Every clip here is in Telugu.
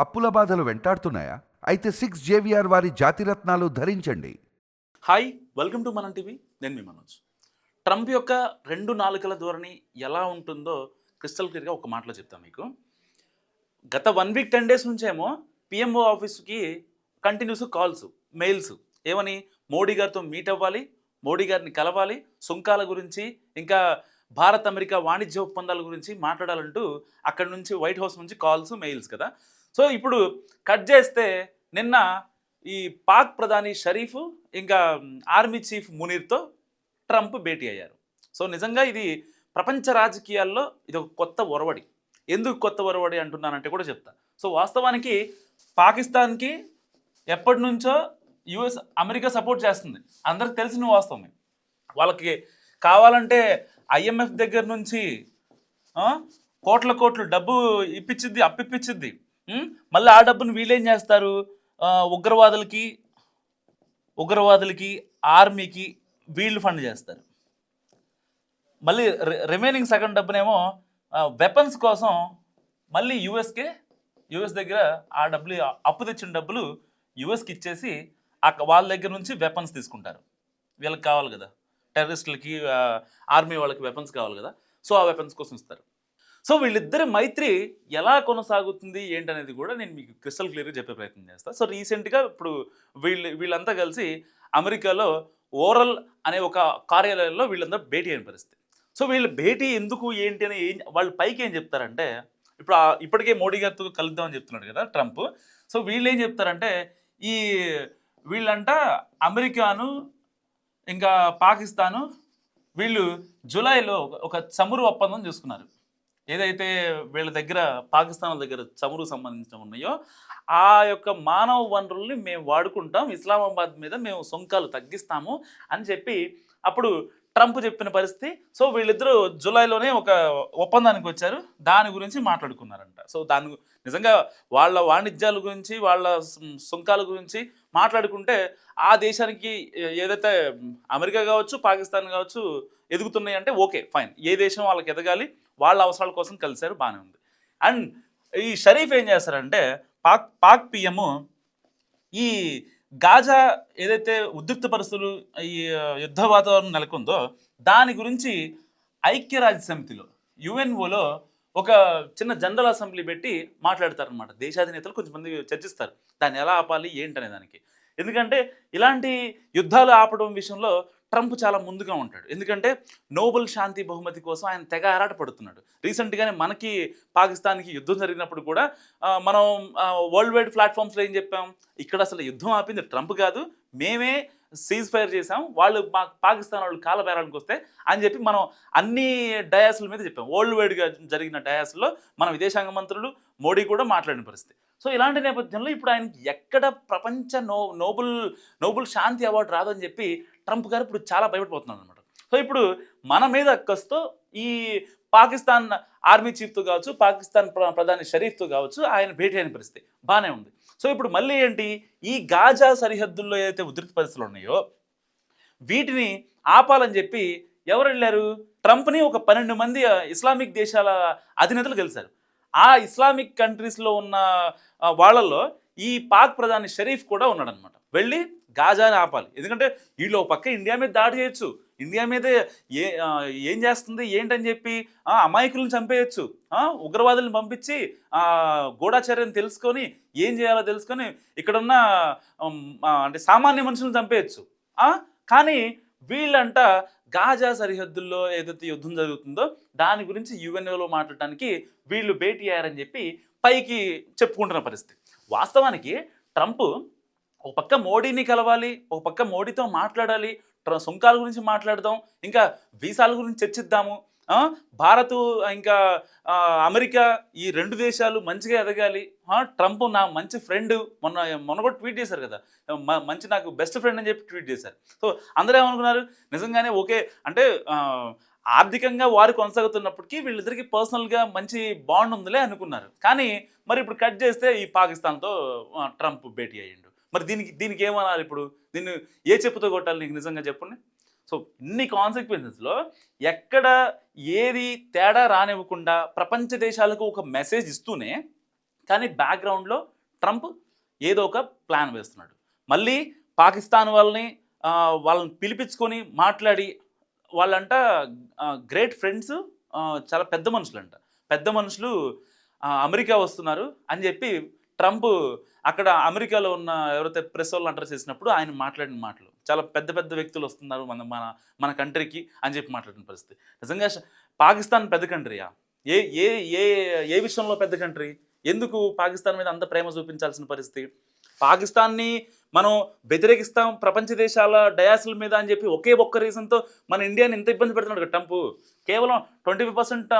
అప్పుల బాధలు వెంటాడుతున్నాయా? అయితే సిక్స్ జేవిఆర్ వారి జాతిరత్నాలు ధరించండి. Hi welcome to Manam TV. నేను మీ మనోజ్. ట్రంప్ యొక్క రెండు నాలుకల ధోరణి ఎలా ఉంటుందో క్రిస్టల్ క్లియర్గా ఒక మాటలో చెప్తాను మీకు. గత వన్ వీక్ టెన్ డేస్ నుంచేమో పిఎంఓ ఆఫీస్కి కంటిన్యూస్ కాల్స్ మెయిల్స్. ఏమని? మోడీ గారితో మీట్ అవ్వాలి మోడీ గారిని కలవాలి సుంకాల గురించి ఇంకా భారత్ అమెరికా వాణిజ్య ఒప్పందాల గురించి మాట్లాడాలంటూ అక్కడి నుంచి వైట్ హౌస్ నుంచి కాల్స్ మెయిల్స్ కదా. సో ఇప్పుడు కట్ చేస్తే నిన్న ఈ పాక్ ప్రధాని షరీఫ్ ఇంకా ఆర్మీ చీఫ్ మునీర్తో ట్రంప్ భేటీ అయ్యారు. సో నిజంగా ఇది ప్రపంచ రాజకీయాల్లో ఇది ఒక కొత్త ఒరవడి. ఎందుకు కొత్త ఒరవడి అంటున్నానంటే కూడా చెప్తా. సో వాస్తవానికి పాకిస్తాన్కి ఎప్పటి నుంచో యుఎస్ అమెరికా సపోర్ట్ చేస్తుంది. అందరికి తెలిసిన వాస్తవమే. వాళ్ళకి కావాలంటే ఐఎంఎఫ్ దగ్గర నుంచి కోట్ల కోట్లు డబ్బు ఇప్పించిద్ది అప్పిప్పించిద్ది మళ్ళీ ఆ డబ్బును వీళ్ళేం చేస్తారు? ఉగ్రవాదులకి ఉగ్రవాదులకి ఆర్మీకి వీళ్ళు ఫండ్ చేస్తారు. మళ్ళీ రిమైనింగ్ సగం డబ్బునేమో వెపన్స్ కోసం మళ్ళీ యుఎస్కే యుఎస్ దగ్గర ఆ డబ్బులు అప్పు తెచ్చిన డబ్బులు యుఎస్కి ఇచ్చేసి వాళ్ళ దగ్గర నుంచి వెపన్స్ తీసుకుంటారు. వీళ్ళకి కావాలి కదా. టెర్రరిస్టులకి ఆర్మీ వాళ్ళకి వెపన్స్ కావాలి కదా. సో ఆ వెపన్స్ కోసం ఇస్తారు. సో వీళ్ళిద్దరి మైత్రి ఎలా కొనసాగుతుంది ఏంటనేది కూడా నేను మీకు క్రిస్టల్ క్లియర్గా చెప్పే ప్రయత్నం చేస్తాను సో రీసెంట్గా ఇప్పుడు వీళ్ళు వీళ్ళంతా కలిసి అమెరికాలో ఓరల్ అనే ఒక కార్యాలయంలో వీళ్ళందరూ భేటీ అయిన పరిస్థితి. సో వీళ్ళ భేటీ ఎందుకు ఏంటి అని ఏం వాళ్ళు పైకి ఏం చెప్తారంటే ఇప్పుడు ఇప్పటికే మోడీ గారితో కలుద్దామని చెప్తున్నాడు కదా ట్రంప్. సో వీళ్ళు ఏం చెప్తారంటే ఈ వీళ్ళంట అమెరికాను ఇంకా పాకిస్తాను వీళ్ళు జూలైలో ఒక- ఒక చమురు ఒప్పందం చేసుకున్నారు. ఏదైతే వీళ్ళ దగ్గర పాకిస్తాన్ దగ్గర చమురు సంబంధించిన ఉన్నాయో ఆ యొక్క మానవ వనరుల్ని మేము వాడుకుంటాం ఇస్లామాబాద్ మీద మేము సొంకాలు తగ్గిస్తాము అని చెప్పి అప్పుడు ట్రంప్ చెప్పిన పరిస్థితి. సో వీళ్ళిద్దరూ జూలైలోనే ఒక ఒప్పందానికి వచ్చారు. దాని గురించి మాట్లాడుకున్నారంట. సో దాని నిజంగా వాళ్ళ వాణిజ్యాల గురించి వాళ్ళ సుంకాల గురించి మాట్లాడుకుంటే ఆ దేశానికి ఏదైతే అమెరికా కావచ్చు పాకిస్తాన్ కావచ్చు ఎదుగుతున్నాయి అంటే ఓకే ఫైన్. ఏ దేశం వాళ్ళకి ఎదగాలి వాళ్ళ అవసరాల కోసం కలిశారు బాగానే ఉంది. అండ్ ఈ షరీఫ్ ఏం చేస్తారంటే Pak Pak P M Gaza ఏదైతే ఉద్రిక్త పరిస్థితులు ఈ యుద్ధ వాతావరణం నెలకొందో దాని గురించి ఐక్యరాజ్య సమితిలో యుఎన్ఓలో ఒక చిన్న జనరల్ అసెంబ్లీ పెట్టి మాట్లాడతారనమాట దేశాధినేతలు కొంతమంది చర్చిస్తారు. దాన్ని ఎలా ఆపాలి ఏంటనే దానికి. ఎందుకంటే ఇలాంటి యుద్ధాలు ఆపడం విషయంలో ట్రంప్ చాలా ముందుగా ఉంటాడు. ఎందుకంటే నోబెల్ శాంతి బహుమతి కోసం ఆయన తెగ ఆరాట పడుతున్నాడు. రీసెంట్గానే మనకి పాకిస్తాన్కి యుద్ధం జరిగినప్పుడు కూడా మనం వరల్డ్ వైడ్ ప్లాట్ఫామ్స్లో ఏం చెప్పాం? ఇక్కడ అసలు యుద్ధం ఆపింది ట్రంప్ కాదు మేమే సీజ్ ఫైర్ చేసాం వాళ్ళు మా పాకిస్తాన్ వాళ్ళు కాలబేరానికి వస్తే అని చెప్పి మనం అన్ని డయాస్ల మీద చెప్పాం. వరల్డ్ వైడ్గా జరిగిన డయాస్లో మన విదేశాంగ మంత్రులు మోడీ కూడా మాట్లాడిన పరిస్థితి. సో ఇలాంటి నేపథ్యంలో ఇప్పుడు ఆయనకి ఎక్కడ ప్రపంచ నో నోబుల్ నోబుల్ శాంతి అవార్డు రాదని చెప్పి ట్రంప్ గారు ఇప్పుడు చాలా భయపడిపోతున్నారు అనమాట సో ఇప్పుడు మన మీద అక్కస్తో ఈ పాకిస్తాన్ ఆర్మీ చీఫ్తో కావచ్చు పాకిస్తాన్ ప్ర- ప్రధాని షరీఫ్తో కావచ్చు ఆయన భేటీ అయిన పరిస్థితి బాగానే ఉంది. సో ఇప్పుడు మళ్ళీ ఏంటి? ఈ గాజా సరిహద్దుల్లో ఏదైతే ఉధృతి పరిస్థితులు ఉన్నాయో వీటిని ఆపాలని చెప్పి ఎవరు వెళ్ళారు? ట్రంప్ని ఒక పన్నెండు మంది ఇస్లామిక్ దేశాల అధినేతలు గెలిచారు. ఆ ఇస్లామిక్ కంట్రీస్లో ఉన్న వాళ్ళల్లో ఈ పాక్ ప్రధాని షరీఫ్ కూడా ఉన్నాడనమాట వెళ్ళి గాజాని ఆపాలి. ఎందుకంటే వీళ్ళు ఒక పక్క ఇండియా మీద దాడి చేయొచ్చు. ఇండియా మీద ఏ ఏం చేస్తుంది ఏంటని చెప్పి అమాయకులను చంపేయచ్చు. ఉగ్రవాదులను పంపించి ఆ, తెలుసుకొని ఏం చేయాలో తెలుసుకొని ఇక్కడున్న అంటే సామాన్య మనుషులను చంపేయచ్చు. కానీ వీళ్ళంట గాజా సరిహద్దుల్లో ఏదైతే యుద్ధం జరుగుతుందో దాని గురించి యుఎన్ఓలో మాట్లాడటానికి వీళ్ళు భేటీ అయ్యారని చెప్పి పైకి చెప్పుకుంటున్న పరిస్థితి. వాస్తవానికి ట్రంప్ ఒక పక్క మోడీని కలవాలి ఒక పక్క మోడీతో మాట్లాడాలి ట్ర- సుంకాల గురించి మాట్లాడదాం ఇంకా వీసాల గురించి చర్చిద్దాము భారత్ ఇంకా అమెరికా ఈ రెండు దేశాలు మంచిగా ఎదగాలి. ట్రంప్ నా మంచి ఫ్రెండ్ మొన్న మొన్న కూడా ట్వీట్ చేశారు కదా. మంచి నాకు బెస్ట్ ఫ్రెండ్ అని చెప్పి ట్వీట్ చేశారు. సో అందరూ ఏమనుకున్నారు? నిజంగానే ఓకే. అంటే ఆర్థికంగా వారు కొనసాగుతున్నప్పటికీ వీళ్ళిద్దరికి పర్సనల్గా మంచి బాండ్ ఉందిలే అనుకున్నారు. కానీ మరి ఇప్పుడు కట్ చేస్తే ఈ పాకిస్తాన్తో ట్రంప్ భేటీ అయ్యిండు. మరి దీనికి దీనికి ఏమనాలి ఇప్పుడు? దీన్ని ఏ చెప్పుతో కొట్టాలి నీకు నిజంగా చెప్పండి? సో ఇన్ని కాన్సిక్వెన్సెస్లో ఎక్కడ ఏది తేడా రానివ్వకుండా ప్రపంచ దేశాలకు ఒక మెసేజ్ ఇస్తూనే కానీ బ్యాక్గ్రౌండ్లో ట్రంప్ ఏదో ఒక ప్లాన్ వేస్తున్నాడు. మళ్ళీ పాకిస్తాన్ వాళ్ళని వాళ్ళని పిలిపించుకొని మాట్లాడి వాళ్ళంట గ్రేట్ ఫ్రెండ్స్ చాలా పెద్ద మనుషులంట. పెద్ద మనుషులు అమెరికా వస్తున్నారు అని చెప్పి ట్రంప్ అక్కడ అమెరికాలో ఉన్న ఎవరైతే ప్రెస్ వాళ్ళు అంటారు చేసినప్పుడు ఆయన మాట్లాడిన మాటలు. చాలా పెద్ద పెద్ద వ్యక్తులు వస్తున్నారు మన మన మన కంట్రీకి అని చెప్పి మాట్లాడిన పరిస్థితి. నిజంగా పాకిస్తాన్ పెద్ద కంట్రీయా ఏ ఏ ఏ ఏ విషయంలో పెద్ద కంట్రీ? ఎందుకు పాకిస్తాన్ మీద అంత ప్రేమ చూపించాల్సిన పరిస్థితి? పాకిస్తాన్ని మనం వ్యతిరేకిస్తాం ప్రపంచ దేశాల డయాసిల మీద అని చెప్పి ఒకే ఒక్క రీజన్తో మన ఇండియాని ఇంత ఇబ్బంది పెడుతున్నాడు కదా ట్రంప్. కేవలం ట్వంటీ ఫైవ్ పర్సెంట్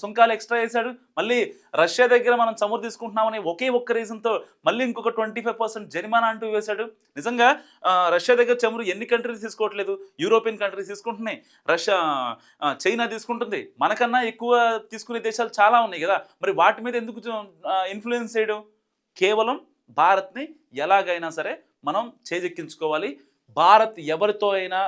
సుంకాలు ఎక్స్ట్రా వేశాడు మళ్ళీ రష్యా దగ్గర మనం చమురు తీసుకుంటున్నామని ఒకే ఒక్క రీజన్తో మళ్ళీ ఇంకొక ట్వంటీ ఫైవ్ పర్సెంట్ జరిమానా అంటూ వేశాడు. నిజంగా రష్యా దగ్గర చమురు ఎన్ని కంట్రీస్ తీసుకోవట్లేదు? యూరోపియన్ కంట్రీస్ తీసుకుంటున్నాయి. రష్యా చైనా తీసుకుంటుంది. మనకన్నా ఎక్కువ తీసుకునే దేశాలు చాలా ఉన్నాయి కదా. మరి వాటి మీద ఎందుకు ఇన్ఫ్లుయెన్స్ చేయడం? కేవలం భారత్ని ఎలాగైనా సరే మనం చేజెక్కించుకోవాలి. భారత్ ఎవరితో అయినా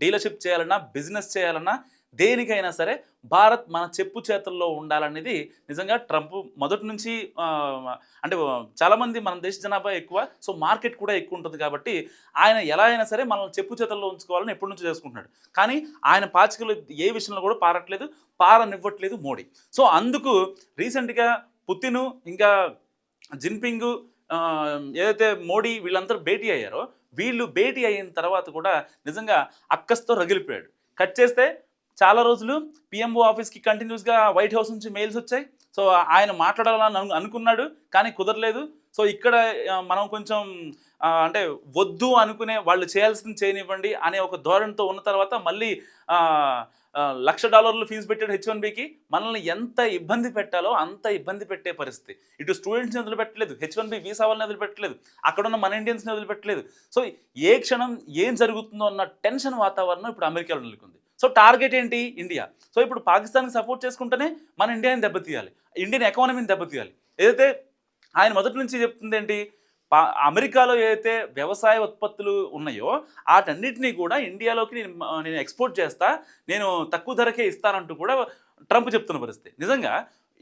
డీలర్షిప్ చేయాలన్నా బిజినెస్ చేయాలన్నా దేనికైనా సరే భారత్ మన చెప్పు చేతుల్లో ఉండాలనేది నిజంగా ట్రంప్ మొదటి నుంచి అంటే చాలామంది మన దేశ జనాభా ఎక్కువ సో మార్కెట్ కూడా ఎక్కువ ఉంటుంది కాబట్టి ఆయన ఎలా అయినా సరే మనల్ని చెప్పు చేతుల్లో ఉంచుకోవాలని ఎప్పటి నుంచో చేసుకుంటున్నాడు. కానీ ఆయన పాచికలు ఏ విషయంలో కూడా పారట్లేదు పారనివ్వట్లేదు మోడీ. సో అందుకు రీసెంట్గా పుతిన్ ఇంకా జిన్పింగ్ ఏదైతే మోడీ వీళ్ళందరూ భేటీ అయ్యారో వీళ్ళు భేటీ అయిన తర్వాత కూడా నిజంగా అక్కస్తో రగిలిపోయాడు. కట్ చేస్తే చాలా రోజులు పిఎంఓ ఆఫీస్కి కంటిన్యూస్గా వైట్ హౌస్ నుంచి మెయిల్స్ వచ్చాయి. సో ఆయన మాట్లాడాలని అనుకున్నాడు కానీ కుదరలేదు. సో ఇక్కడ మనం కొంచెం అంటే వద్దు అనుకునే వాళ్ళు చేయాల్సింది చేయనివ్వండి అనే ఒక ధోరణితో ఉన్న తర్వాత మళ్ళీ లక్ష డాలర్లు ఫీజు పెట్టాడు హెచ్ వన్ బికి. మనల్ని ఎంత ఇబ్బంది పెట్టాలో అంత ఇబ్బంది పెట్టే పరిస్థితి. ఇటు స్టూడెంట్స్ని వదిలిపెట్టలేదు హెచ్ వన్ బి వీసా వాళ్ళని వదిలిపెట్టలేదు అక్కడ ఉన్న మన ఇండియన్స్ని వదిలిపెట్టలేదు. సో ఏ క్షణం ఏం జరుగుతుందో అన్న టెన్షన్ వాతావరణం ఇప్పుడు అమెరికాలో నెలకొంది. సో టార్గెట్ ఏంటి? ఇండియా. సో ఇప్పుడు పాకిస్తాన్కి సపోర్ట్ చేసుకుంటేనే మన ఇండియాని దెబ్బతీయాలి. ఇండియన్ ఎకానమీని దెబ్బతీయాలి. ఏదైతే ఆయన మొదటి నుంచి చెప్తుంది ఏంటి అమెరికాలో ఏదైతే వ్యవసాయ ఉత్పత్తులు ఉన్నాయో వాటన్నిటినీ కూడా ఇండియాలోకి నేను నేను ఎక్స్పోర్ట్ చేస్తా నేను తక్కువ ధరకే ఇస్తానంటూ కూడా ట్రంప్ చెప్తున్న పరిస్థితి. నిజంగా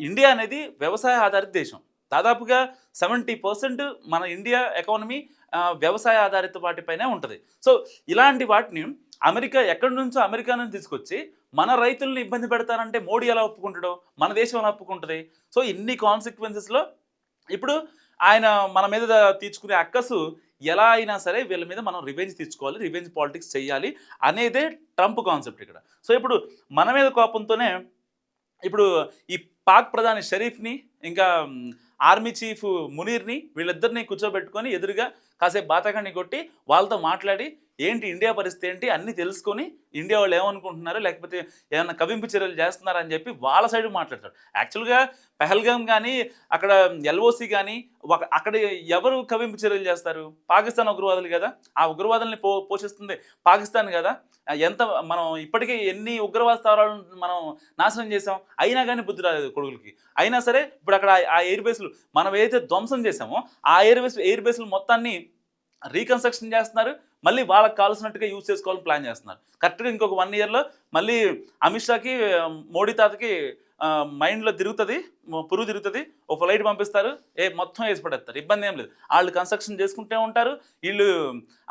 ఇండియా అనేది వ్యవసాయ ఆధారిత దేశం. దాదాపుగా సెవెంటీ పర్సెంట్ మన ఇండియా ఎకానమీ వ్యవసాయ ఆధారిత వాటిపైనే ఉంటుంది. సో ఇలాంటి వాటిని అమెరికా ఎక్కడి నుంచో అమెరికా నుంచి తీసుకొచ్చి మన రైతుల్ని ఇబ్బంది పెడతానంటే మోడీ ఎలా ఒప్పుకుంటాడో మన దేశం ఎలా ఒప్పుకుంటుంది? సో ఇన్ని కాన్సిక్వెన్సెస్లో ఇప్పుడు ఆయన మన మీద తీర్చుకునే అక్కసు ఎలా అయినా సరే వీళ్ళ మీద మనం రివెంజ్ తీసుకోవాలి రివెంజ్ పాలిటిక్స్ చేయాలి అనేదే ట్రంప్ కాన్సెప్ట్ ఇక్కడ. సో ఇప్పుడు మన మీద కోపంతోనే ఇప్పుడు ఈ పాక్ ప్రధాని షరీఫ్ని ఇంకా ఆర్మీ చీఫ్ మునీర్ని వీళ్ళిద్దరిని కూర్చోబెట్టుకొని ఎదురుగా కాసేపు బాతకాన్ని కొట్టి వాళ్ళతో మాట్లాడి ఏంటి ఇండియా పరిస్థితి ఏంటి? అన్నీ తెలుసుకొని ఇండియా వాళ్ళు ఏమనుకుంటున్నారు లేకపోతే ఏమైనా కవింపు చర్యలు చేస్తున్నారని చెప్పి వాళ్ళ సైడ్ మాట్లాడతాడు యాక్చువల్గా పెహల్గామ్ కానీ అక్కడ ఎల్ఓసి కానీ ఒక అక్కడ ఎవరు కవింపు చర్యలు చేస్తారు? పాకిస్తాన్ ఉగ్రవాదులు కదా? ఆ ఉగ్రవాదుల్ని పో పోషిస్తుంది పాకిస్తాన్ కదా? ఎంత మనం ఇప్పటికే ఎన్ని ఉగ్రవాద స్థావరాలను మనం నాశనం చేసాం అయినా కానీ బుద్ధి రాలేదు కొడుకులకి. అయినా సరే ఇప్పుడు అక్కడ ఆ- ఆ ఎయిర్ బేస్లు మనం ఏదైతే ధ్వంసం చేసామో ఆ ఎయిర్ బేస్ ఎయిర్ బేస్లు మొత్తాన్ని రీకన్స్ట్రక్షన్ చేస్తున్నారు. మళ్ళీ వాళ్ళకి కావాల్సినట్టుగా యూజ్ చేసుకోవాలని ప్లాన్ చేస్తున్నారు. కరెక్ట్గా ఇంకొక వన్ ఇయర్లో మళ్ళీ అమిత్ షాకి మోడీ తాతకి మైండ్లో తిరుగుతుంది పురుగు తిరుగుతుంది ఒక ఫ్లైట్ పంపిస్తారు ఏ మొత్తం వేసి పడేస్తారు. ఇబ్బంది ఏం లేదు. వాళ్ళు కన్స్ట్రక్షన్ చేసుకుంటూ ఉంటారు వీళ్ళు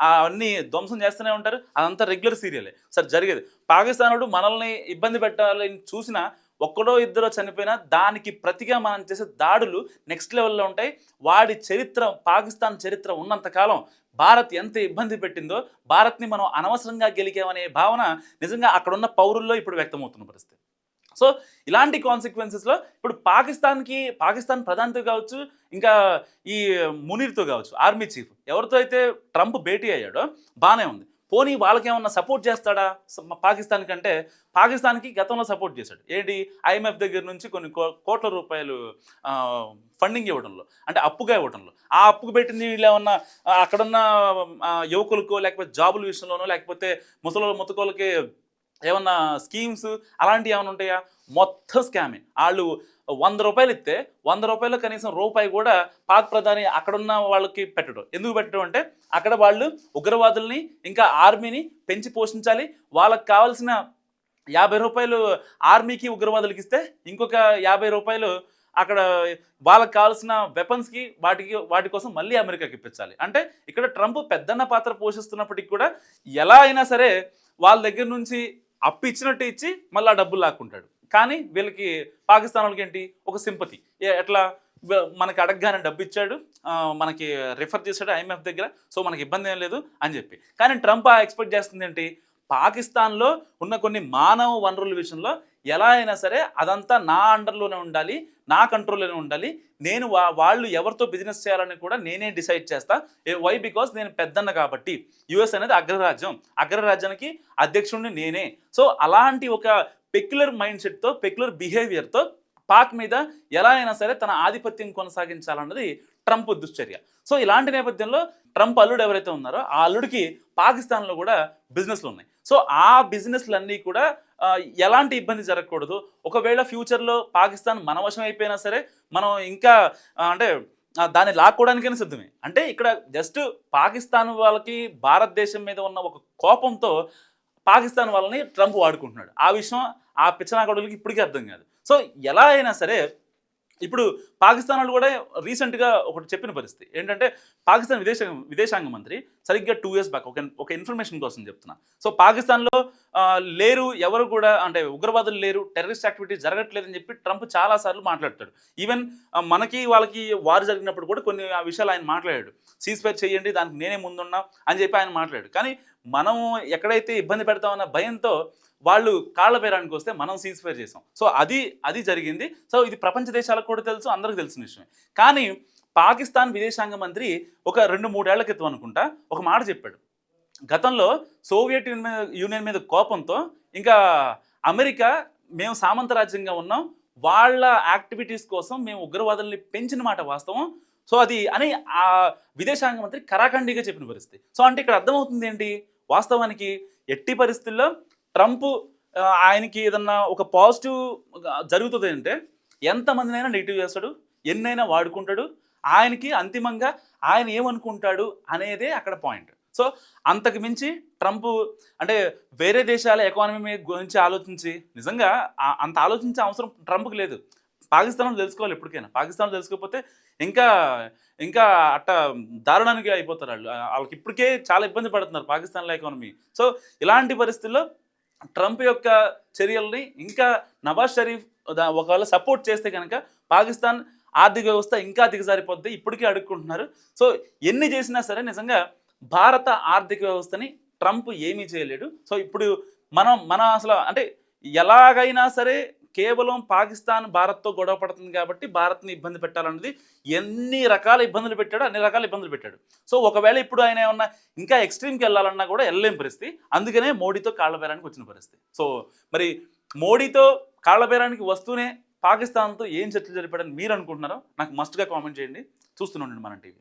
అవన్నీ ధ్వంసం చేస్తూనే ఉంటారు. అదంతా రెగ్యులర్ సీరియలే సార్ జరిగేది. పాకిస్తాన్ వాడు మనల్ని ఇబ్బంది పెట్టాలని చూసినా ఒక్కడో ఇద్దరో చనిపోయినా దానికి ప్రతిగా మనం చేసే దాడులు నెక్స్ట్ లెవెల్లో ఉంటాయి. వాడి చరిత్ర పాకిస్తాన్ చరిత్ర ఉన్నంతకాలం భారత్ ఎంత ఇబ్బంది పెట్టిందో భారత్ని మనం అనవసరంగా గెలికామనే భావన నిజంగా అక్కడున్న పౌరుల్లో ఇప్పుడు వ్యక్తమవుతున్న పరిస్థితి. సో ఇలాంటి కాన్సిక్వెన్సెస్లో ఇప్పుడు పాకిస్తాన్కి పాకిస్తాన్ ప్రధానితో కావచ్చు ఇంకా ఈ మునీర్తో కావచ్చు ఆర్మీ చీఫ్ ఎవరితో అయితే ట్రంప్ భేటీ అయ్యాడో బాగానే ఉంది. పోనీ వాళ్ళకేమన్నా సపోర్ట్ చేస్తాడా? పాకిస్తాన్ కంటే పాకిస్తాన్కి గతంలో సపోర్ట్ చేశాడు. ఏంటి? ఐఎంఎఫ్ దగ్గర నుంచి కొన్ని కో- కోట్ల రూపాయలు ఫండింగ్ ఇవ్వడంలో అంటే అప్పుగా ఇవ్వడంలో. ఆ అప్పుకు పెట్టింది వీళ్ళు ఏమన్నా అక్కడున్న యువకులకో లేకపోతే జాబుల విషయంలోనో లేకపోతే ముసలి ముతకోలకి ఏమన్నా స్కీమ్స్ అలాంటివి ఏమైనా ఉంటాయా? మొత్తం స్కామే. వాళ్ళు వంద రూపాయలు ఇస్తే వంద రూపాయలు కనీసం రూపాయి కూడా పాక్ ప్రధాని అక్కడున్న వాళ్ళకి పెట్టడం. ఎందుకు పెట్టడం అంటే అక్కడ వాళ్ళు ఉగ్రవాదుల్ని ఇంకా ఆర్మీని పెంచి పోషించాలి. వాళ్ళకి కావాల్సిన యాభై రూపాయలు ఆర్మీకి ఉగ్రవాదులకి ఇస్తే ఇంకొక యాభై రూపాయలు అక్కడ వాళ్ళకి కావాల్సిన వెపన్స్కి వాటికి వాటి కోసం మళ్ళీ అమెరికాకి ఇప్పించాలి. అంటే ఇక్కడ ట్రంప్ పెద్దన్న పాత్ర పోషిస్తున్నప్పటికీ కూడా ఎలా అయినా సరే వాళ్ళ దగ్గర నుంచి అప్పు ఇచ్చినట్టు ఇచ్చి మళ్ళీ ఆ డబ్బులు లాక్కుంటాడు. కానీ వీళ్ళకి పాకిస్తాన్ వాళ్ళకి ఏంటి? ఒక సింపతి. ఎట్లా? మనకి అడగగానే డబ్బు ఇచ్చాడు. మనకి రిఫర్ చేశాడు ఐఎంఎఫ్ దగ్గర. సో మనకి ఇబ్బంది ఏం లేదు అని చెప్పి. కానీ ట్రంప్ ఎక్స్పెక్ట్ చేస్తుంది ఏంటి? పాకిస్తాన్లో ఉన్న కొన్ని మానవ వనరుల విషయంలో ఎలా అయినా సరే అదంతా నా అండర్లోనే ఉండాలి నా కంట్రోల్లోనే ఉండాలి. నేను వా- వాళ్ళు ఎవరితో బిజినెస్ చేయాలని కూడా నేనే డిసైడ్ చేస్తా. వై? బికాస్ నేను పెద్దన్న కాబట్టి. యుఎస్ అనేది అగ్రరాజ్యం. అగ్రరాజ్యానికి అధ్యక్షుడిని నేనే. సో అలాంటి ఒక పెక్యులర్ మైండ్ సెట్తో పెక్యులర్ బిహేవియర్తో పాక్ మీద ఎలా అయినా సరే తన ఆధిపత్యం కొనసాగించాలన్నది ట్రంప్ దుశ్చర్య. సో ఇలాంటి నేపథ్యంలో ట్రంప్ అల్లుడు ఎవరైతే ఉన్నారో ఆ అల్లుడికి పాకిస్తాన్లో కూడా బిజినెస్లు ఉన్నాయి. సో ఆ బిజినెస్లన్నీ కూడా ఎలాంటి ఇబ్బంది జరగకూడదు. ఒకవేళ ఫ్యూచర్లో పాకిస్తాన్ మన వశం అయిపోయినా సరే మనం ఇంకా అంటే దాన్ని లాక్కోవడానికైనా సిద్ధమే. అంటే ఇక్కడ జస్ట్ పాకిస్తాన్ వాళ్ళకి భారతదేశం మీద ఉన్న ఒక కోపంతో పాకిస్తాన్ వాళ్ళని ట్రంప్ వాడుకుంటున్నాడు. ఆ విషయం ఆ పిచ్చనాగడులకి ఇప్పటికీ అర్థం కాదు. సో ఎలా అయినా సరే ఇప్పుడు పాకిస్తాన్ వాళ్ళు కూడా రీసెంట్గా ఒకటి చెప్పిన పరిస్థితి. ఏంటంటే పాకిస్తాన్ విదేశాంగ విదేశాంగ మంత్రి సరిగ్గా టూ ఇయర్స్ బ్యాక్ ఒక ఒక ఇన్ఫర్మేషన్ కోసం చెప్తున్నా. సో పాకిస్తాన్లో లేరు ఎవరు కూడా అంటే ఉగ్రవాదులు లేరు టెర్రరిస్ట్ యాక్టివిటీ జరగట్లేదని చెప్పి ట్రంప్ చాలాసార్లు మాట్లాడతాడు. ఈవెన్ మనకి వాళ్ళకి వారు జరిగినప్పుడు కూడా కొన్ని ఆ విషయాలు ఆయన మాట్లాడాడు. సీజ్ ఫైర్ చేయండి దానికి నేనే ముందున్నా అని చెప్పి ఆయన మాట్లాడాడు. కానీ మనం ఎక్కడైతే ఇబ్బంది పెడతామన్న భయంతో వాళ్ళు కాళ్ళ పేరానికి వస్తే మనం సీజ్ఫైర్ చేసాం. సో అది అది జరిగింది. సో ఇది ప్రపంచ దేశాలకు కూడా తెలుసు అందరికీ తెలిసిన విషయమే. కానీ పాకిస్తాన్ విదేశాంగ మంత్రి ఒక రెండు మూడేళ్ళ క్రితం అనుకుంటా ఒక మాట చెప్పాడు. గతంలో సోవియట్ యూనియన్ మీద యూనియన్ మీద కోపంతో ఇంకా అమెరికా మేము సామంత రాజ్యంగా ఉన్నాం వాళ్ళ యాక్టివిటీస్ కోసం మేము ఉగ్రవాదుల్ని పెంచిన మాట వాస్తవం. సో అది అని ఆ విదేశాంగ మంత్రి కరాఖండిగా చెప్పిన పరిస్థితి. సో అంటే ఇక్కడ అర్థమవుతుంది ఏంటి? వాస్తవానికి ఎట్టి పరిస్థితుల్లో ట్రంప్ ఆయనకి ఏదన్నా ఒక పాజిటివ్ జరుగుతుంది అంటే ఎంతమందినైనా నెగిటివ్ చేస్తాడు ఎన్నైనా వాడుకుంటాడు ఆయనకి అంతిమంగా ఆయన ఏమనుకుంటాడు అనేదే అక్కడ పాయింట్. సో అంతకు మించి ట్రంప్ అంటే వేరే దేశాల ఎకానమీ గురించి ఆలోచించి నిజంగా అంత ఆలోచించే అవసరం ట్రంప్కి లేదు. పాకిస్తాన్లో తెలుసుకోవాలి ఎప్పటికైనా. పాకిస్తాన్లో తెలుసుకోకపోతే ఇంకా ఇంకా అట్ట దారుణానికి అయిపోతారు వాళ్ళు. వాళ్ళకి ఇప్పటికే చాలా ఇబ్బంది పడుతున్నారు పాకిస్తాన్లో ఎకానమీ. సో ఇలాంటి పరిస్థితుల్లో ట్రంప్ యొక్క చర్యల్ని ఇంకా నవాజ్ షరీఫ్ దా- ఒకవేళ సపోర్ట్ చేస్తే కనుక పాకిస్తాన్ ఆర్థిక వ్యవస్థ ఇంకా దిగజారిపోద్ది. ఇప్పటికే అడుక్కుంటున్నారు. సో ఎన్ని చేసినా సరే నిజంగా భారత ఆర్థిక వ్యవస్థని ట్రంప్ ఏమీ చేయలేడు. సో ఇప్పుడు మనం మన అసలు అంటే ఎలాగైనా సరే కేవలం పాకిస్తాన్ భారత్తో గొడవ పడుతుంది కాబట్టి భారత్ని ఇబ్బంది పెట్టాలన్నది ఎన్ని రకాల ఇబ్బందులు పెట్టాడో అన్ని రకాల ఇబ్బందులు పెట్టాడు. సో ఒకవేళ ఇప్పుడు ఆయన ఏమన్నా ఇంకా ఎక్స్ట్రీమ్కి వెళ్ళాలన్నా కూడా వెళ్ళలేని పరిస్థితి. అందుకనే మోడీతో కాళ్ళబేరానికి వచ్చిన పరిస్థితి. సో మరి మోడీతో కాళ్ళబేరానికి వస్తూనే పాకిస్తాన్తో ఏం చర్చలు జరిపాడని మీరు అనుకుంటున్నారో నాకు మస్ట్గా కామెంట్ చేయండి. చూస్తూనే ఉండండి మన టీవీ.